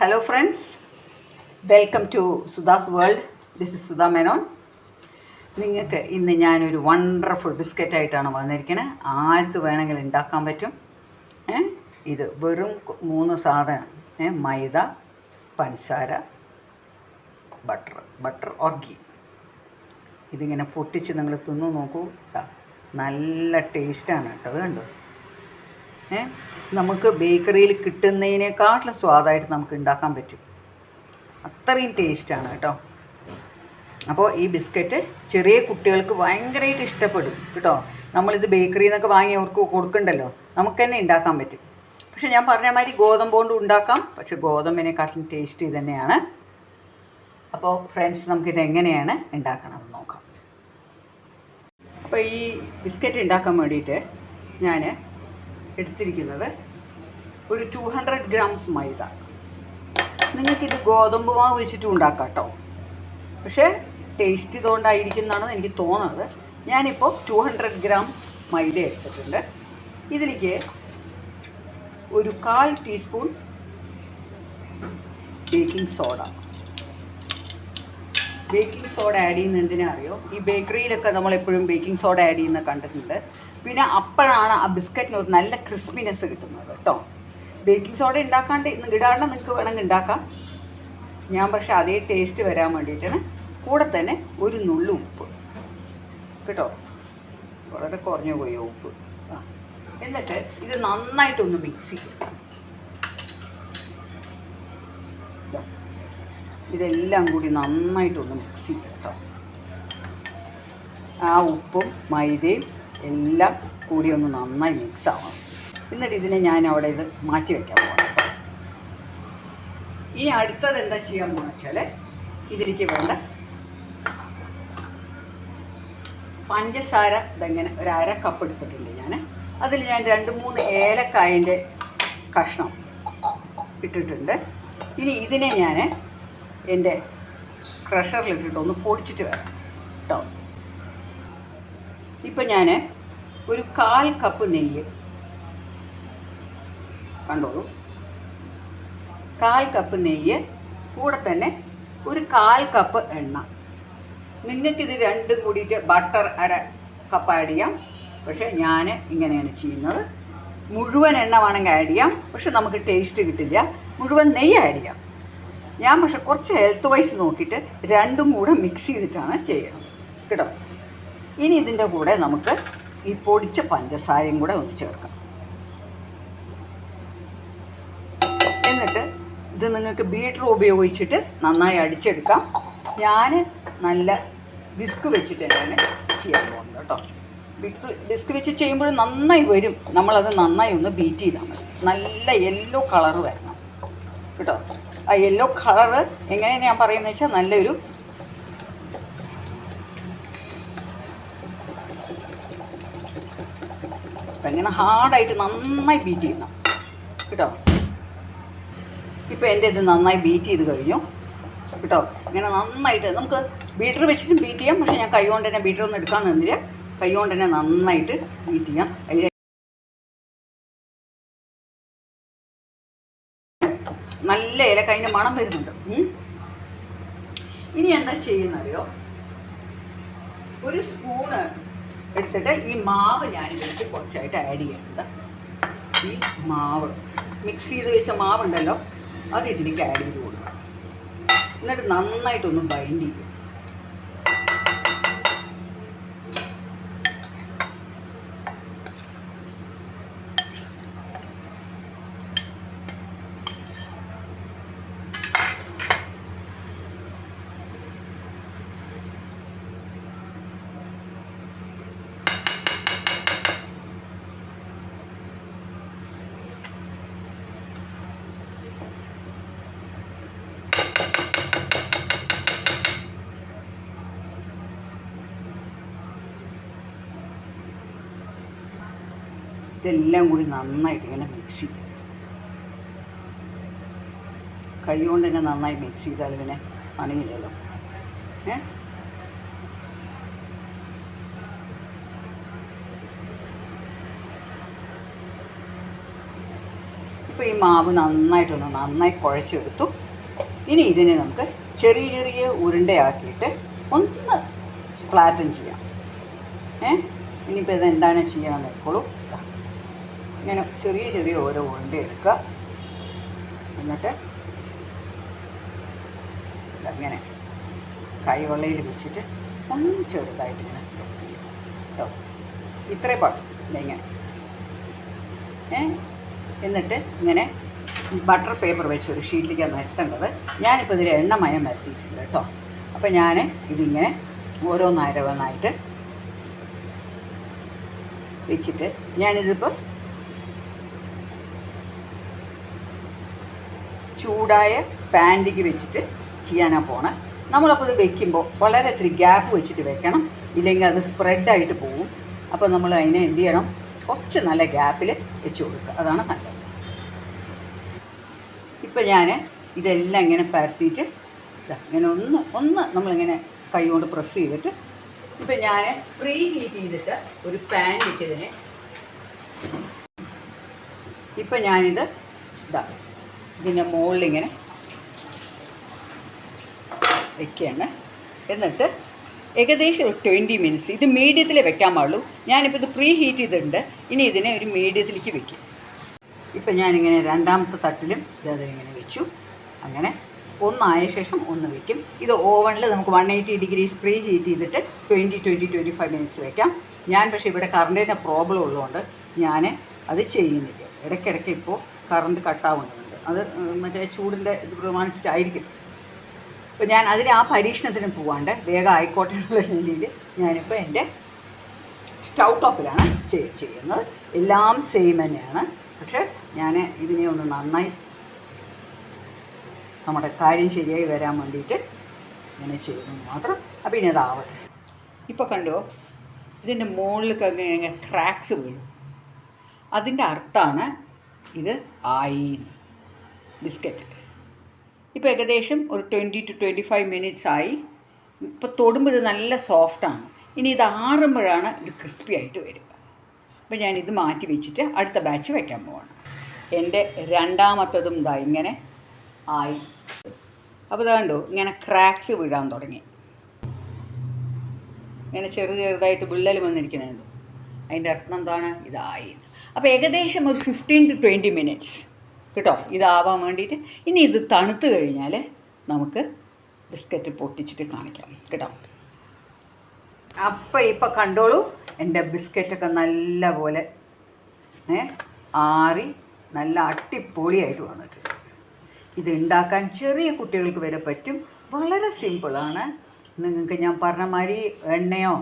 Hello friends welcome to Sudha's world this is Sudha Menon നിങ്ങൾക്ക് ഇന്ന് ഞാനൊരു wonderful biscuit ആയിട്ടാണ് വന്നിരിക്കുന്നത് ആർക്ക് വേണമെങ്കിലും ഉണ്ടാക്കാൻ പറ്റും? ഇത് വെറും മൂന്ന് സാധനം? മൈദ പഞ്ചസാര ബട്ടർ ബട്ടർ ഓർ ഗീ ഇതിങ്ങനെ പൊട്ടിച്ച് നിങ്ങൾ തിന്നു നോക്കൂ. നല്ല ടേസ്റ്റാണ് കേട്ടോ. അത് കണ്ടോ? നമുക്ക് ബേക്കറിയിൽ കിട്ടുന്നതിനേക്കാട്ടിലും സ്വാദായിട്ട് നമുക്ക് ഉണ്ടാക്കാൻ പറ്റും. അത്രയും ടേസ്റ്റാണ് കേട്ടോ. അപ്പോൾ ഈ ബിസ്ക്കറ്റ് ചെറിയ കുട്ടികൾക്ക് ഭയങ്കരമായിട്ട് ഇഷ്ടപ്പെടും കേട്ടോ. നമ്മളിത് ബേക്കറിയിൽ നിന്നൊക്കെ വാങ്ങി അവർക്ക് കൊടുക്കണ്ടല്ലോ. നമുക്ക് തന്നെ ഉണ്ടാക്കാൻ പറ്റും. പക്ഷെ ഞാൻ പറഞ്ഞ മാതിരി ഗോതമ്പ് കൊണ്ട് ഉണ്ടാക്കാം. പക്ഷെ ഗോതമ്പിനെക്കാട്ടിലും ടേസ്റ്റ് തന്നെയാണ്. അപ്പോൾ ഫ്രണ്ട്സ് നമുക്കിത് എങ്ങനെയാണ് ഉണ്ടാക്കണമെന്ന് നോക്കാം. അപ്പോൾ ഈ ബിസ്ക്കറ്റ് ഉണ്ടാക്കാൻ വേണ്ടിയിട്ട് ഞാൻ എടുത്തിരിക്കുന്നത് ഒരു ടു ഹൺഡ്രഡ് ഗ്രാംസ് മൈദ. നിങ്ങൾക്കിത് ഗോതമ്പ് മാവ് വെച്ചിട്ടും ഉണ്ടാക്കാം കേട്ടോ പക്ഷേ ടേസ്റ്റ് ഇതുകൊണ്ടായിരിക്കും എനിക്ക് തോന്നുന്നത്. ഞാനിപ്പോൾ ടു ഹൺഡ്രഡ് ഗ്രാംസ് മൈദ എടുത്തിട്ടുണ്ട്. ഇതിലേക്ക് ഒരു കാൽ teaspoon baking soda. Baking soda add ചെയ്യുന്ന എന്തിനാ അറിയോ? ഈ ബേക്കറിയിലൊക്കെ നമ്മൾ എപ്പോഴും ബേക്കിംഗ് സോഡ ആഡ് ചെയ്യുന്ന കണ്ടിട്ടുണ്ട്. പിന്നെ അപ്പോഴാണ് ആ ബിസ്ക്കറ്റിന് ഒരു നല്ല ക്രിസ്പിനെസ് കിട്ടുന്നത് കേട്ടോ. ബേക്കിംഗ് സോഡ ഉണ്ടാക്കാണ്ട് ഇടാണ്ട് നിങ്ങൾക്ക് വേണമെങ്കിൽ ഉണ്ടാക്കാം. ഞാൻ പക്ഷേ അതേ ടേസ്റ്റ് വരാൻ വേണ്ടിയിട്ടാണ്. കൂടെ തന്നെ ഒരു നുള്ളു ഉപ്പ്. കേട്ടോ? വളരെ കുറഞ്ഞു പോയോ ഉപ്പ്. എന്നിട്ട് ഇത് നന്നായിട്ടൊന്ന് മിക്സ് ചെയ്യും. ഇതെല്ലാം കൂടി നന്നായിട്ടൊന്ന് മിക്സ് ചെയ്യും കേട്ടോ. ആ ഉപ്പും മൈദയും എല്ലാം കൂടി ഒന്ന് നന്നായി മിക്സ് ആവണം. എന്നിട്ട് ഇതിനെ ഞാൻ അവിടെ ഇത് മാറ്റി വയ്ക്കാൻ പോകണം ഇനി അടുത്തത് എന്താ ചെയ്യാൻ പോകുന്ന വെച്ചാൽ ഇതിലേക്ക് വേണ്ട പഞ്ചസാര ഇതെങ്ങനെ ഒരു അര കപ്പ് എടുത്തിട്ടുണ്ട് ഞാൻ അതിൽ ഞാൻ രണ്ട് മൂന്ന് ഏലക്കായന്റെ കഷ്ണം ഇട്ടിട്ടുണ്ട്. ഇനി ഇതിനെ ഞാൻ എന്റെ ക്രഷറിലിട്ടിട്ട് ഒന്ന് പൊടിച്ചിട്ട് വരാം കേട്ടോ ഇപ്പം ഞാൻ ഒരു കാൽ കപ്പ് നെയ്യ്. കണ്ടോളൂ. കാൽ കപ്പ് നെയ്യ് കൂടെ തന്നെ ഒരു കാൽ കപ്പ് എണ്ണ. നിങ്ങൾക്കിത് രണ്ടും കൂടിയിട്ട് ബട്ടർ അര കപ്പ് ആഡ് ചെയ്യാം. പക്ഷേ ഞാൻ ഇങ്ങനെയാണ് ചെയ്യുന്നത്. മുഴുവൻ എണ്ണ വേണമെങ്കിൽ ആഡ് ചെയ്യാം. പക്ഷെ നമുക്ക് ടേസ്റ്റ് കിട്ടില്ല. മുഴുവൻ നെയ്യ് ആഡ് ചെയ്യാം. ഞാൻ പക്ഷെ കുറച്ച് ഹെൽത്ത് വൈസ് നോക്കിയിട്ട് രണ്ടും കൂടെ മിക്സ് ചെയ്തിട്ടാണ് ചെയ്യണം. കേട്ടോ? ഇനി ഇതിന്റെ കൂടെ നമുക്ക് ഈ പൊടിച്ച പഞ്ചസാരയും കൂടെ ഒന്ന് ചേർക്കാം. എന്നിട്ട് ഇത് നിങ്ങൾക്ക് ബീറ്റർ ഉപയോഗിച്ചിട്ട് നന്നായി അടിച്ചെടുക്കാം. ഞാൻ നല്ല വിസ്ക് വെച്ചിട്ട് തന്നെയാണ് ചെയ്യാൻ പോകുന്നത് കേട്ടോ. ബീറ്റർ ഡിസ്ക് വെച്ച് ചെയ്യുമ്പോൾ നന്നായി വരും. നമ്മളത് നന്നായി ഒന്ന് ബീറ്റ് ചെയ്താൽ മതി. നല്ല യെല്ലോ കളറ് വരണം. കേട്ടോ. ആ യെല്ലോ കളറ് എങ്ങനെയാണ് ഞാൻ പറയുന്നത് വെച്ചാൽ നല്ലൊരു ഇങ്ങനെ ഹാർഡായിട്ട് നന്നായി ബീറ്റ് ചെയ്യണം കേട്ടോ? ഇപ്പോൾ എന്റെ ഇത് നന്നായി ബീറ്റ് ചെയ്ത് കഴിഞ്ഞു. കേട്ടോ? ഇങ്ങനെ നന്നായിട്ട് നമുക്ക് ബീറ്റർ വെച്ചിട്ടും ബീറ്റ് ചെയ്യാം. പക്ഷേ ഞാൻ കൈ കൊണ്ട് തന്നെ ബീറ്റർ ഒന്നും എടുക്കാൻ നിന്നില്ല. കൈ കൊണ്ട് തന്നെ നന്നായിട്ട് ബീറ്റ് ചെയ്യാം. അതിൽ നല്ല ഏലക്കായന്റെ മണം വരുന്നുണ്ട്. ഇനി എന്താ ചെയ്യുന്നറിയോ? ഒരു സ്പൂണ് എടുത്തിട്ട് ഈ മാവ് ഞാൻ ഇതിലേക്ക് കുറച്ചായിട്ട് ആഡ് ചെയ്യുന്നത് ഈ മാവ്. മിക്സ് ചെയ്ത് വെച്ച മാവുണ്ടല്ലോ അത് ഇതിലേക്ക് ആഡ് ചെയ്ത് കൊടുക്കാം. എന്നിട്ട് നന്നായിട്ടൊന്ന് ബൈൻഡ് ചെയ്യും. ഇതെല്ലാം കൂടി നന്നായിട്ട് ഇങ്ങനെ മിക്സ് ചെയ്യും കൈ കൊണ്ട് തന്നെ നന്നായി മിക്സ് ചെയ്താൽ പിന്നെ പണിയില്ലല്ലോ. ഏ? ഇപ്പോൾ ഈ മാവ് നന്നായിട്ടൊന്ന് നന്നായി കുഴച്ചെടുത്തു. ഇനി ഇതിനെ നമുക്ക് ചെറിയ ചെറിയ ഉരുണ്ടയാക്കിയിട്ട് ഒന്ന് ഫ്ലാറ്റൻ ചെയ്യാം. ഏ? ഇനിയിപ്പോൾ ഇത് എന്താണ് ചെയ്യാമെന്ന് ദാ. ഇങ്ങനെ ചെറിയ ചെറിയ ഓരോ ഉരുണ്ട എടുക്കുക. എന്നിട്ട് അങ്ങനെ കൈവെള്ളയിൽ വെച്ചിട്ട് ഒന്ന് ചെറുതായിട്ട് ഇങ്ങനെ പ്രസ് ചെയ്യും കേട്ടോ ഇത്രേ പാടും ഇങ്ങനെ. ഏ? എന്നിട്ട് ഇങ്ങനെ ബട്ടർ പേപ്പർ വെച്ച് ഒരു ഷീറ്റിലേക്കാണ് നിരത്തേണ്ടത് ഞാനിപ്പോൾ ഇതിൽ എണ്ണമയം നിരത്തിയിട്ടുണ്ട് കേട്ടോ. അപ്പോൾ ഞാൻ ഇതിങ്ങനെ ഓരോന്നായിരവന്നായിട്ട് വെച്ചിട്ട് ഞാനിതിപ്പോൾ ചൂടായ പാന്റിക്ക് വെച്ചിട്ട് ചെയ്യാനാണ് പോണേ. നമ്മളപ്പോൾ ഇത് വെക്കുമ്പോൾ വളരെ ഇത്തിരി ഗ്യാപ്പ് വെച്ചിട്ട് വെക്കണം. ഇല്ലെങ്കിൽ അത് സ്പ്രെഡായിട്ട് പോകും അപ്പോൾ നമ്മൾ അതിനെ എന്ത് ചെയ്യണം? കുറച്ച് നല്ല ഗ്യാപ്പിൽ വെച്ച് കൊടുക്കുക. അതാണ് നല്ലത്. ഇപ്പം ഞാൻ ഇതെല്ലാം ഇങ്ങനെ പരത്തിയിട്ട് ഇങ്ങനെ ഒന്ന് ഒന്ന് നമ്മളിങ്ങനെ കൈ കൊണ്ട് പ്രസ് ചെയ്തിട്ട് ഇപ്പം ഞാൻ പ്രീ ഹീറ്റ് ചെയ്തിട്ട് ഒരു പാൻ ഇട്ടതിനെ. ഇപ്പം ഞാനിത് ഇതാ ഇതിന്റെ മുകളിലിങ്ങനെ വെക്കുകയാണ്. എന്നിട്ട് ഏകദേശം ഒരു ട്വന്റി മിനിറ്റ്സ് ഇത് മീഡിയത്തിൽ വെക്കാൻ പാടുള്ളൂ. ഞാനിപ്പോൾ ഇത് പ്രീ ഹീറ്റ് ചെയ്തിട്ടുണ്ട്. ഇനി ഇതിനെ ഒരു മീഡിയത്തിലേക്ക് വെക്കും. ഇപ്പം ഞാനിങ്ങനെ രണ്ടാമത്തെ തട്ടിലും ഇങ്ങനെ വെച്ചു. അങ്ങനെ ഒന്നായ ശേഷം ഒന്ന് വെക്കും. ഇത് ഓവണിൽ നമുക്ക് one eighty degrees preheat ചെയ്തിട്ട് twenty twenty twenty five minutes വെക്കാം. ഞാൻ പക്ഷേ ഇവിടെ കറണ്ടിന്റെ പ്രോബ്ലം ഉള്ളതുകൊണ്ട് ഞാൻ അത് ചെയ്യുന്നില്ല. ഇടയ്ക്കിടയ്ക്ക് ഇപ്പോൾ കറണ്ട് കട്ടാവുന്നുണ്ട് അത് മറ്റേ ചൂടിന്റെ ഇത് പ്രമാണിച്ചിട്ടായിരിക്കും. അപ്പോൾ ഞാൻ അതിന് ആ പരീക്ഷണത്തിന് പോവാണ്ട് വേഗം ആയിക്കോട്ടെ എന്നുള്ള രീതിയിൽ ഞാനിപ്പോൾ എന്റെ സ്റ്റൗ ടോപ്പിലാണ് ചെയ്യുന്നത്. എല്ലാം സെയിം തന്നെയാണ്. പക്ഷേ ഞാൻ ഇതിനെ ഒന്ന് നന്നായി നമ്മുടെ കാര്യം ശരിയായി വരാൻ വേണ്ടിയിട്ട് ഇങ്ങനെ ചെയ്യുന്നു മാത്രം. അപ്പോൾ ഇനി അതാവട്ടെ. ഇപ്പോൾ കണ്ടോ? ഇതിന്റെ മുകളിലൊക്കെ ഇങ്ങനെ ക്രാക്സ് വീഴും അതിന്റെ അർത്ഥമാണ് ഇത് ആയി. ബിസ്ക്കറ്റ്. ഇപ്പോൾ ഏകദേശം ഒരു twenty two twenty five minutes ആയി. ഇപ്പോൾ തൊടുമ്പോൾ ഇത് നല്ല സോഫ്റ്റാണ് ഇനി ഇത് ആറുമ്പോഴാണ് ഇത് ക്രിസ്പി ആയിട്ട് വരിക. അപ്പോൾ ഞാൻ ഇത് മാറ്റി വെച്ചിട്ട് അടുത്ത ബാച്ച് വയ്ക്കാൻ പോവാണ്. എന്റെ രണ്ടാമത്തതും ഇതാ ഇങ്ങനെ ആയി. അപ്പോൾ ഇതാണ്ടോ ഇങ്ങനെ ക്രാക്സ് വീഴാൻ തുടങ്ങി. ഇങ്ങനെ ചെറു ചെറുതായിട്ട് വിള്ളൽ വന്നിരിക്കുന്നുണ്ട്. അതിന്റെ അർത്ഥം എന്താണ്? ഇതായി. അപ്പോൾ ഏകദേശം ഒരു ഫിഫ്റ്റീൻ ടു ട്വന്റി മിനിറ്റ്സ് കേട്ടോ? ഇതാവാൻ വേണ്ടിയിട്ട് ഇനി ഇത് തണുത്ത് കഴിഞ്ഞാൽ നമുക്ക് ബിസ്ക്കറ്റ് പൊട്ടിച്ചിട്ട് കാണിക്കാം. കേട്ടോ? അപ്പം ഇപ്പം കണ്ടോളൂ എന്റെ ബിസ്ക്കറ്റൊക്കെ നല്ല പോലെ ഏ ആറി നല്ല അട്ടിപ്പൊളിയായിട്ട് വന്നിട്ടുണ്ട്. ഇത് ഉണ്ടാക്കാൻ ചെറിയ കുട്ടികൾക്ക് വരെ പറ്റും. വളരെ സിമ്പിളാണ്. നിങ്ങൾക്ക് ഞാൻ പറഞ്ഞ മാതിരി എണ്ണയോ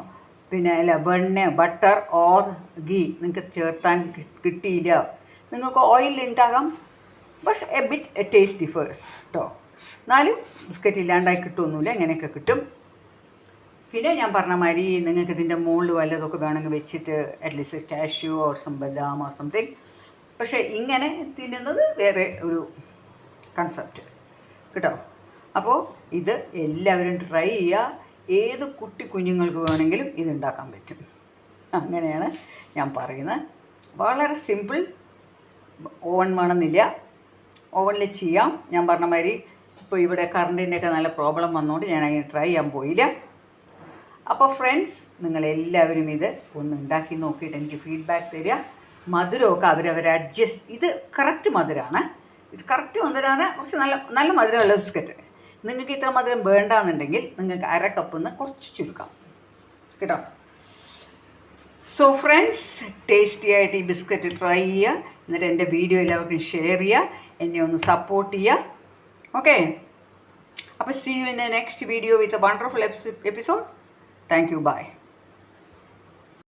പിന്നെ അല്ല വെണ്ണ ബട്ടർ ഓർ ഗീ നിങ്ങൾക്ക് ചേർത്താൻ കിട്ടിയില്ല. നിങ്ങൾക്ക് ഓയിൽ ഉണ്ടാകാം പക്ഷെ എ ബിറ്റ് ടേസ്റ്റ് ഡിഫേഴ്സ് കേട്ടോ എന്നാലും ബിസ്ക്കറ്റ് ഇല്ലാണ്ടായി കിട്ടുമൊന്നുമില്ല ഇങ്ങനെയൊക്കെ കിട്ടും. പിന്നെ ഞാൻ പറഞ്ഞ മാതിരി നിങ്ങൾക്ക് ഇതിന്റെ മുകളിൽ വല്ലതൊക്കെ വേണമെങ്കിൽ വെച്ചിട്ട് at least cashew or some or something പക്ഷേ ഇങ്ങനെ തിന്നുന്നത് വേറെ ഒരു കൺസെപ്റ്റ് കേട്ടോ? അപ്പോൾ ഇത് എല്ലാവരും ട്രൈ ചെയ്യുക. ഏത് കുട്ടി കുഞ്ഞുങ്ങൾക്ക് വേണമെങ്കിലും ഇത് ഉണ്ടാക്കാൻ പറ്റും. അങ്ങനെയാണ് ഞാൻ പറയുന്നത്. വളരെ സിമ്പിൾ ഓവൻ വേണമെന്നില്ല. ഓവനിൽ ചെയ്യാം. ഞാൻ പറഞ്ഞ മാതിരി ഇപ്പോൾ ഇവിടെ കറണ്ടിന്റെയൊക്കെ നല്ല പ്രോബ്ലം വന്നുകൊണ്ട് ഞാൻ അതിന് ട്രൈ ചെയ്യാൻ പോയില്ല. അപ്പോൾ ഫ്രണ്ട്സ് നിങ്ങളെല്ലാവരും ഇത് ഒന്ന് ഉണ്ടാക്കി നോക്കിയിട്ട് എനിക്ക് ഫീഡ്ബാക്ക് തരിക. മധുരമൊക്കെ അവരവർ അഡ്ജസ്റ്റ് ഇത് കറക്റ്റ് മധുരമാണ് ഇത് കറക്റ്റ് മധുരമാണ് കുറച്ച് നല്ല നല്ല മധുരമുള്ള ബിസ്ക്കറ്റ് നിങ്ങൾക്ക് ഇത്ര മധുരം വേണ്ടാന്നുണ്ടെങ്കിൽ നിങ്ങൾക്ക് അര കപ്പിൽ നിന്ന് കുറച്ച് ചുരുക്കാം. കേട്ടോ? സോ ഫ്രണ്ട്സ് ടേസ്റ്റി ആയിട്ട് ഈ ബിസ്ക്കറ്റ് ട്രൈ ചെയ്യുക. എന്നിട്ട് എന്റെ വീഡിയോ എല്ലാവർക്കും ഷെയർ ചെയ്യുക. എന്നെ ഒന്ന് സപ്പോർട്ട് ചെയ്യുക ഓക്കെ അപ്പോൾ see you in a next video with a wonderful episode thank you bye